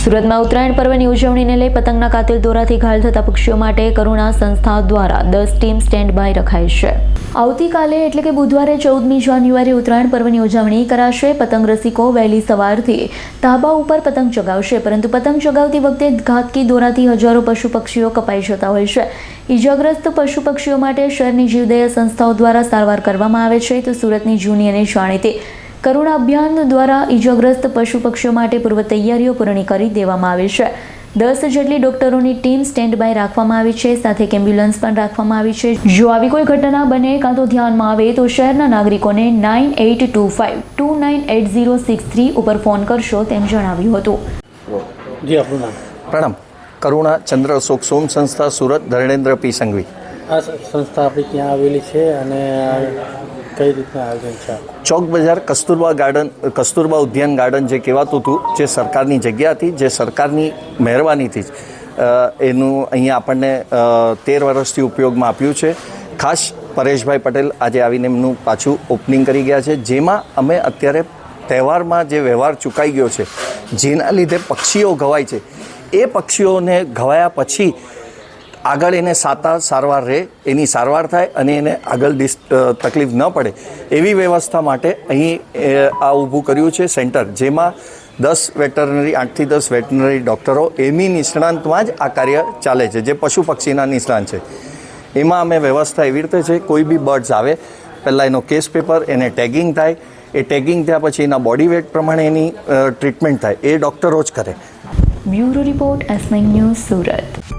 સુરતમાં ઉત્તરાયણ પર્વની ઉજવણીને લઈ પતંગના કાતિલ દોરાથી ઘાયલ થતા પક્ષીઓ માટે કરુણા સંસ્થા દ્વારા દસ ટીમ સ્ટેન્ડ બાય રખાઈ છે. આવતીકાલે એટલે કે બુધવારે ચૌદમી જાન્યુઆરી ઉત્તરાયણ પર્વની ઉજવણી કરાશે. પતંગ રસિકો વહેલી સવારથી ધાબા ઉપર પતંગ ચગાવશે, પરંતુ પતંગ ચગાવતી વખતે ઘાતકી દોરાથી હજારો પશુ પક્ષીઓ કપાઈ જતા હોય છે. ઈજાગ્રસ્ત પશુ પક્ષીઓ માટે શહેરની જીવદયા સંસ્થાઓ દ્વારા સારવાર કરવામાં આવે છે. તો સુરતની જૂની અને જાણીતી કરુણા અભિયાન દ્વારા ઈજાગ્રસ્ત પશુ પક્ષીઓ માટે પૂર્વ તૈયારીઓ પૂર્ણ કરી દેવામાં આવી છે. દસ જેટલી ડોક્ટરોની ટીમ સ્ટેન્ડ બાય રાખવામાં આવી છે સાથે એક એમ્બ્યુલન્સ પણ રાખવામાં આવી છે. જો આવી કોઈ ઘટના બને કાં તો ધ્યાનમાં આવે તો શહેરના નાગરિકોને nine eight two five two nine eight zero six three ઉપર ફોન કરશો તેમ જણાવ્યું હતું. જી આપણું નામ? પ્રણામ કરુણા ચંદ્ર અશોક સોમ સંસ્થા સુરત ધર્મેન્દ્ર પી સંઘવી. આ સંસ્થા આપણી ત્યાં આવેલી છે અને આ કઈ રીતના આયોજન છે ચોક બજાર કસ્તુરબા ગાર્ડન, કસ્તુરબા ઉદ્યાન ગાર્ડન જે કહેવાતું હતું, જે સરકારની જગ્યા હતી, જે સરકારની મહેરબાનીથી જ એનું અહીંયા આપણને તેર વર્ષથી ઉપયોગમાં આપ્યું છે. ખાસ પરેશભાઈ પટેલ આજે આવીને એમનું પાછું ઓપનિંગ કરી ગયા છે. જેમાં અમે અત્યારે તહેવારમાં જે વ્યવહાર ચૂકાઈ ગયો છે, જેના લીધે પક્ષીઓ ઘવાય છે. એ પક્ષીઓને ઘવાયા પછી આગળ એને સાતા સારવાર રહે, એની સારવાર થાય અને એને આગળ તકલીફ ન પડે, એવી વ્યવસ્થા માટે અહીં આ ઊભું કર્યું છે સેન્ટર, જેમાં દસ વેટરનરી, આઠથી દસ વેટરનરી ડૉક્ટરો એમની નિષ્ણાંતમાં જ આ કાર્ય ચાલે છે, જે પશુ પક્ષીના નિષ્ણાંત છે. એમાં અમે વ્યવસ્થા એવી રીતે છે, કોઈ બી બર્ડ્સ આવે, પહેલાં એનો કેસ પેપર, એને ટેગિંગ થાય, એ ટેગિંગ થયા પછી એના બોડી વેટ પ્રમાણે એની ટ્રીટમેન્ટ થાય, એ ડૉક્ટરો જ કરે. Bureau report S News Surat.